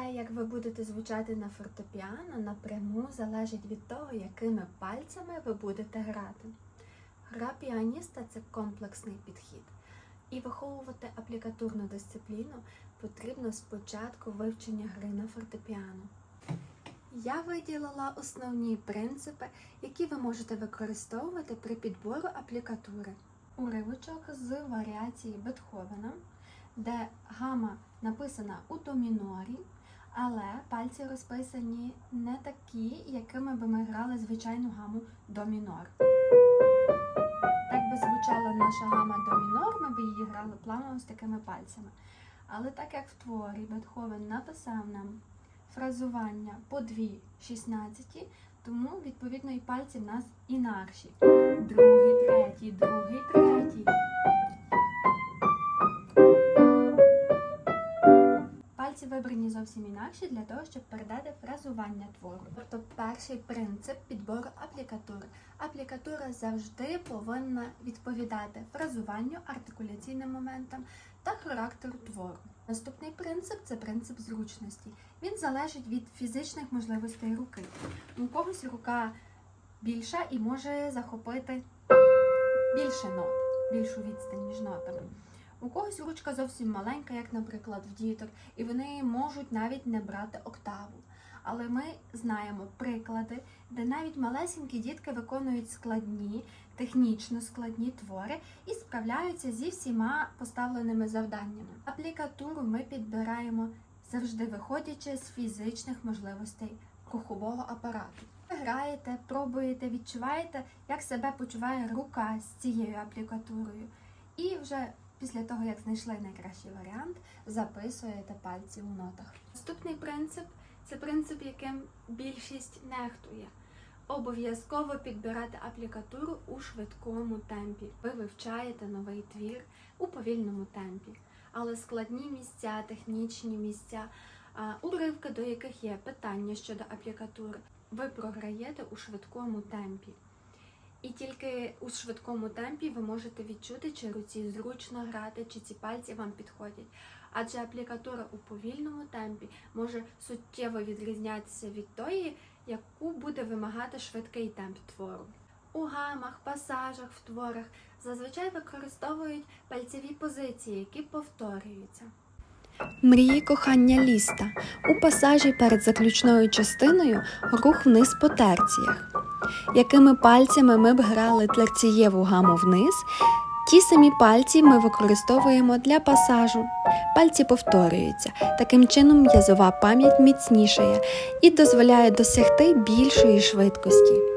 те, як ви будете звучати на фортепіано, напряму залежить від того, якими пальцями ви будете грати. Гра піаніста це комплексний підхід. І виховувати аплікатурну дисципліну потрібно спочатку вивчення гри на фортепіано. Я виділила основні принципи, які ви можете використовувати при підбору аплікатури. Уривочок з варіації Бетховена, де гама написана у до мінорі, але пальці розписані не такі, якими би ми грали звичайну гаму до мінор. Так би звучала наша гама до мінор, ми б її грали плавно з такими пальцями. Але так як в творі Бетховен написав нам фразування по дві 16, тому відповідно і пальці в нас інакші. Другий, Пальці вибрані зовсім інакші для того, щоб передати фразування твору. Тобто перший принцип підбору аплікатури. Аплікатура завжди повинна відповідати фразуванню, артикуляційним моментам та характеру твору. Наступний принцип це принцип зручності. Він залежить від фізичних можливостей руки. У когось рука більша і може захопити більше нот, більшу відстань між нотами. У когось ручка зовсім маленька, як, наприклад, в діток, і вони можуть навіть не брати октаву. Але ми знаємо приклади, де навіть малесенькі дітки виконують складні, технічно складні твори і справляються зі всіма поставленими завданнями. Аплікатуру ми підбираємо завжди виходячи з фізичних можливостей рухового апарату. Граєте, пробуєте, відчуваєте, як себе почуває рука з цією аплікатурою. І вже після того, як знайшли найкращий варіант, записуєте пальці у нотах. Наступний принцип це принцип, яким більшість нехтує. Обов'язково підбирати аплікатуру у швидкому темпі. Ви вивчаєте новий твір у повільному темпі. Але складні місця, технічні місця, уривки, до яких є питання щодо аплікатури, ви програєте у швидкому темпі. І тільки у швидкому темпі ви можете відчути, чи руці зручно грати, чи ці пальці вам підходять. Адже аплікатура у повільному темпі може суттєво відрізнятися від тої, яку буде вимагати швидкий темп твору. У гамах, пасажах, в творах зазвичай використовують пальцеві позиції, які повторюються. Мрії кохання ліста. У пасажі перед заключною частиною рух вниз по терціях. Якими пальцями ми б грали терцієву гаму вниз, ті самі пальці ми використовуємо для пасажу. Пальці повторюються. Таким чином м'язова пам'ять міцнішає і дозволяє досягти більшої швидкості.